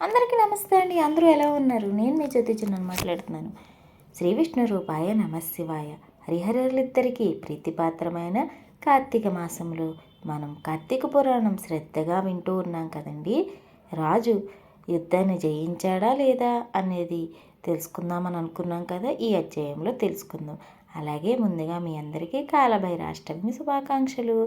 అందరికీ నమస్తే అండి. అందరూ ఎలా ఉన్నారు? నేను మీ జ్యోతిచున్నాను మాట్లాడుతున్నాను. శ్రీ విష్ణు రూపాయ నమశివాయ హరిహరులిద్దరికీ ప్రీతిపాత్రమైన కార్తీక మాసంలో మనం కార్తీక పురాణం శ్రద్ధగా వింటూ ఉన్నాం కదండి. రాజు యుద్ధాన్ని జయించాడా లేదా అనేది తెలుసుకుందామని అనుకున్నాం కదా. ఈ అధ్యాయంలో తెలుసుకుందాం. అలాగే ముందుగా మీ అందరికీ కాలభైరాష్టమి శుభాకాంక్షలు.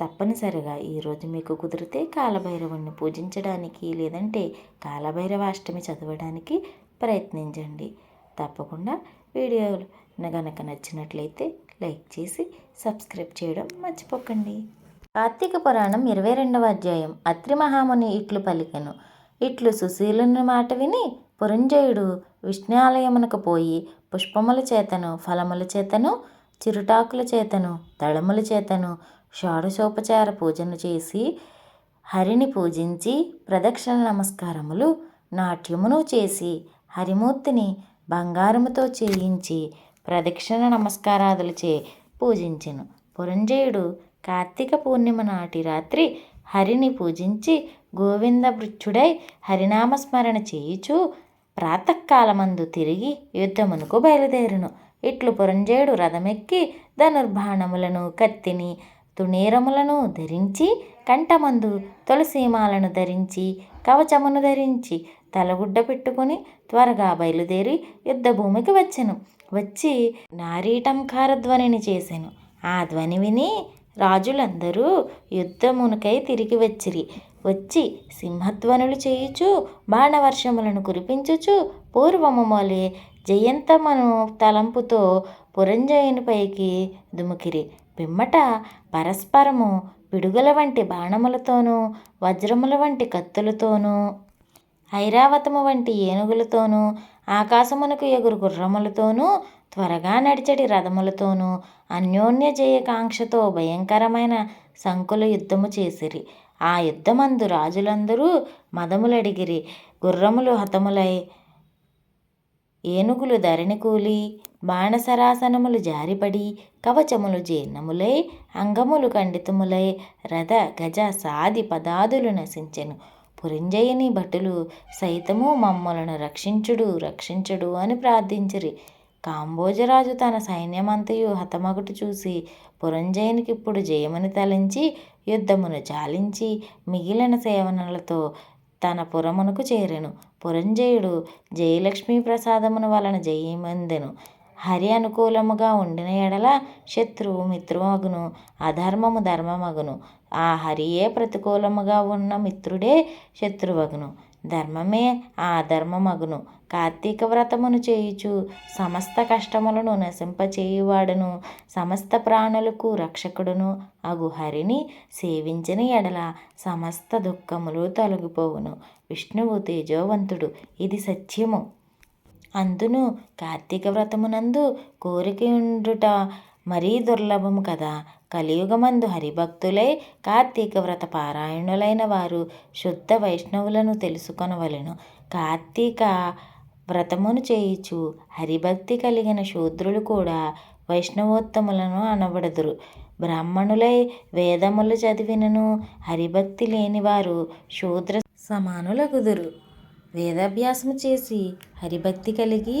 తప్పనిసరిగా ఈరోజు మీకు కుదిరితే కాలభైరవుణ్ణి పూజించడానికి లేదంటే కాలభైరవాష్టమి చదవడానికి ప్రయత్నించండి. తప్పకుండా వీడియోలు గనక నచ్చినట్లయితే లైక్ చేసి సబ్స్క్రైబ్ చేయడం మర్చిపోకండి. కార్తీక పురాణం ఇరవై రెండవ అధ్యాయం. అత్రి మహాముని ఇట్లు పలికెను. ఇట్లు సుశీలుని మాట విని పురంజయుడు విష్ణాలయమునకు పోయి పుష్పముల చేతను ఫలముల చేతను చిరుటాకుల చేతను దళముల చేతను షోడశోపచార పూజను చేసి హరిని పూజించి ప్రదక్షిణ నమస్కారములు నాట్యమును చేసి హరిమూర్తిని బంగారముతో చేయించి ప్రదక్షిణ నమస్కారాదులచే పూజించెను. పురంజయుడు కార్తీక పూర్ణిమ నాటి రాత్రి హరిని పూజించి గోవింద వృక్షుడై హరినామస్మరణ చేయుచు ప్రాతకాలమందు తిరిగి యుద్ధమునకు బయలుదేరును. ఇట్లు పురంజయుడు రథమెక్కి ధనుర్బాణములను కత్తిని తుణీరములను ధరించి కంఠమందు తులసీమాలను ధరించి కవచమును ధరించి తలగుడ్డ పెట్టుకుని త్వరగా బయలుదేరి యుద్ధభూమికి వచ్చెను. వచ్చి నారీటంకార ధ్వనిని చేశాను ఆ ధ్వని విని రాజులందరూ యుద్ధమునకై తిరిగి వచ్చిరి. వచ్చి సింహధ్వనులు చేయుచు బాణవర్షములను కురిపించుచు పూర్వము మొలే జయంతమను తలంపుతో పురంజయునిపైకి దుముకిరి. పిమ్మట పరస్పరము పిడుగుల వంటి బాణములతోనూ వజ్రముల వంటి కత్తులతోనూ ఐరావతము వంటి ఏనుగులతోనూ ఆకాశమునకు ఎగురు గుర్రములతోనూ త్వరగా నడిచడి రథములతోనూ అన్యోన్య జయకాంక్షతో భయంకరమైన సంకుల యుద్ధము చేసిరి. ఆ యుద్ధమందు రాజులందరూ మదములడిగిరి గుర్రములు హతములై ఏనుగులు ధరణి కూలి బాణసరాసనములు జారిపడి కవచములు జీర్ణములై అంగములు ఖండితములై రథ గజ సాది పదాదులు నశించెను. పురంజయని భటులు సైతము మమ్మలను రక్షించుడు రక్షించుడు అని ప్రార్థించిరి. కాంబోజరాజు తన సైన్యమంతయు హతమగుట చూసి పురంజయునికి ఇప్పుడు జయమని తలంచి యుద్ధమును చాలించి మిగిలిన సేవనలతో తన పురమునకు చేరెను. పురంజయుడు జయలక్ష్మీ ప్రసాదమును వలన జయమందెను. హరి అనుకూలముగా ఉండిన ఎడల శత్రువు మిత్రుమగును అధర్మము ధర్మమగును. ఆ హరియే ప్రతికూలముగా ఉన్న మిత్రుడే శత్రువగును. ధర్మమే ఆ ధర్మమగును. కార్తీక వ్రతమును చేయుచు సమస్త కష్టములను నశింపచేయువాడును. సమస్త ప్రాణులకు రక్షకుడును అగు హరిని సేవించిన ఎడల సమస్త దుఃఖములు తొలగిపోవును. విష్ణువు తేజోవంతుడు ఇది సత్యము. అందును కార్తీక వ్రతమునందు కోరికయుండుట మరీ దుర్లభము కదా. కలియుగమందు హరిభక్తులై కార్తీక వ్రత పారాయణులైన వారు శుద్ధ వైష్ణవులను తెలుసుకొనవలెను. కార్తీక వ్రతమును చేయుచు హరిభక్తి కలిగిన శూద్రులు కూడా వైష్ణవోత్తములను అనబడదురు. బ్రాహ్మణులై వేదములు చదివినను హరిభక్తి లేనివారు శూద్ర సమానులగుదురు. వేదాభ్యాసము చేసి హరిభక్తి కలిగి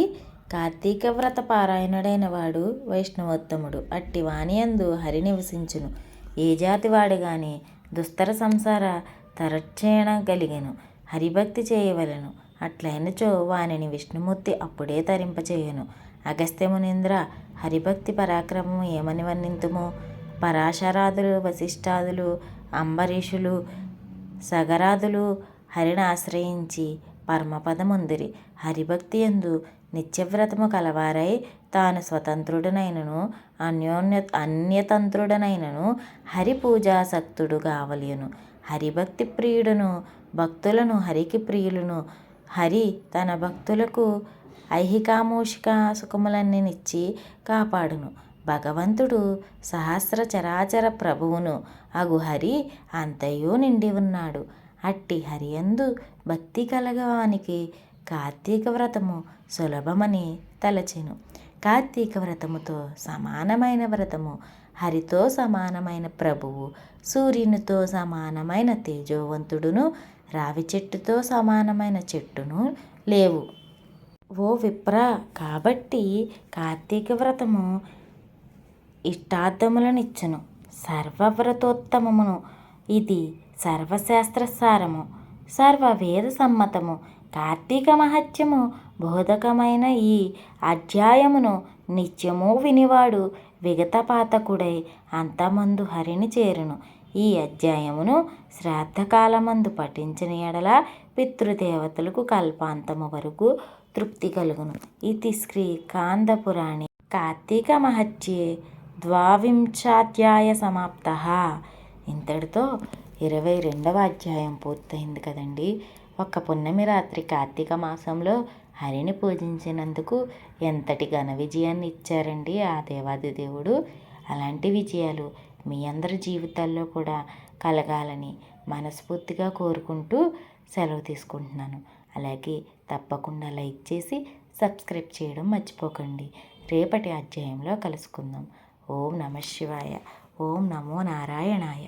కార్తీక వ్రత పారాయణుడైన వాడు వైష్ణవోత్తముడు. అట్టి వాణియందు హరి నివసించును. ఏ జాతి వాడు గాని దుస్తర సంసార తరక్షణ కలిగెను హరిభక్తి చేయవలను. అట్లయినచో వానిని విష్ణుమూర్తి అప్పుడే తరింపచేయను. అగస్త్యమునింద్ర హరిభక్తి పరాక్రమము ఏమని వర్ణింతుము పరాశరాదులు వశిష్ఠాదులు అంబరీషులు సగరాదులు హరిని ఆశ్రయించి పరమపదముందిరి. హరిభక్తి ఎందు నిత్యవ్రతము కలవారై తాను స్వతంత్రుడనైనను అన్యోన్య అన్యతంత్రుడనైనను హరి పూజాసక్తుడు కావలియును. హరిభక్తి ప్రియుడును భక్తులను హరికి ప్రియులను. హరి తన భక్తులకు ఐహికామూషిక సుఖములన్నీనిచ్చి కాపాడును. భగవంతుడు సహస్ర చరాచర ప్రభువును అగు హరి అంతయు నిండి ఉన్నాడు. అట్టి హరియందు భక్తి కలగవానికి కార్తీక వ్రతము సులభమని తలచెను. కార్తీక వ్రతముతో సమానమైన వ్రతము. హరితో సమానమైన ప్రభువు. సూర్యునితో సమానమైన తేజోవంతుడును. రావి చెట్టుతో సమానమైన చెట్టును లేవు. ఓ విప్ర కాబట్టి కార్తీక వ్రతము ఇష్టార్థములనిచ్చును. సర్వవ్రతోత్తమమును. ఇది సర్వశాస్త్ర సారము సర్వవేద సమ్మతము. కార్తీక మహత్యము బోధకమైన ఈ అధ్యాయమును నిత్యము వినివాడు విగతపాతకుడై అంతమందు హరిని చేరును. ఈ అధ్యాయమును శ్రాద్ధకాలమందు పఠించిన ఎడల పితృదేవతలకు కల్పాంతము వరకు తృప్తి కలుగును. ఇది శ్రీ కాందపురాణి కార్తీక మహత్యే ద్వావింశాధ్యాయ సమాప్త. ఇంతటితో ఇరవై రెండవ అధ్యాయం పూర్తయింది కదండి. ఒక్క పున్నమి రాత్రి కార్తీక మాసంలో హరిని పూజించినందుకు ఎంతటి ఘన విజయాన్ని ఇచ్చారండి ఆ దేవాది దేవుడు. అలాంటి విజయాలు మీ అందరి జీవితాల్లో కూడా కలగాలని మనస్ఫూర్తిగా కోరుకుంటూ సెలవు తీసుకుంటున్నాను. అలాగే తప్పకుండా లైక్ చేసి సబ్స్క్రైబ్ చేయడం మర్చిపోకండి. రేపటి అధ్యాయంలో కలుసుకుందాం. ఓం నమ శివాయ. ఓం నమో నారాయణాయ.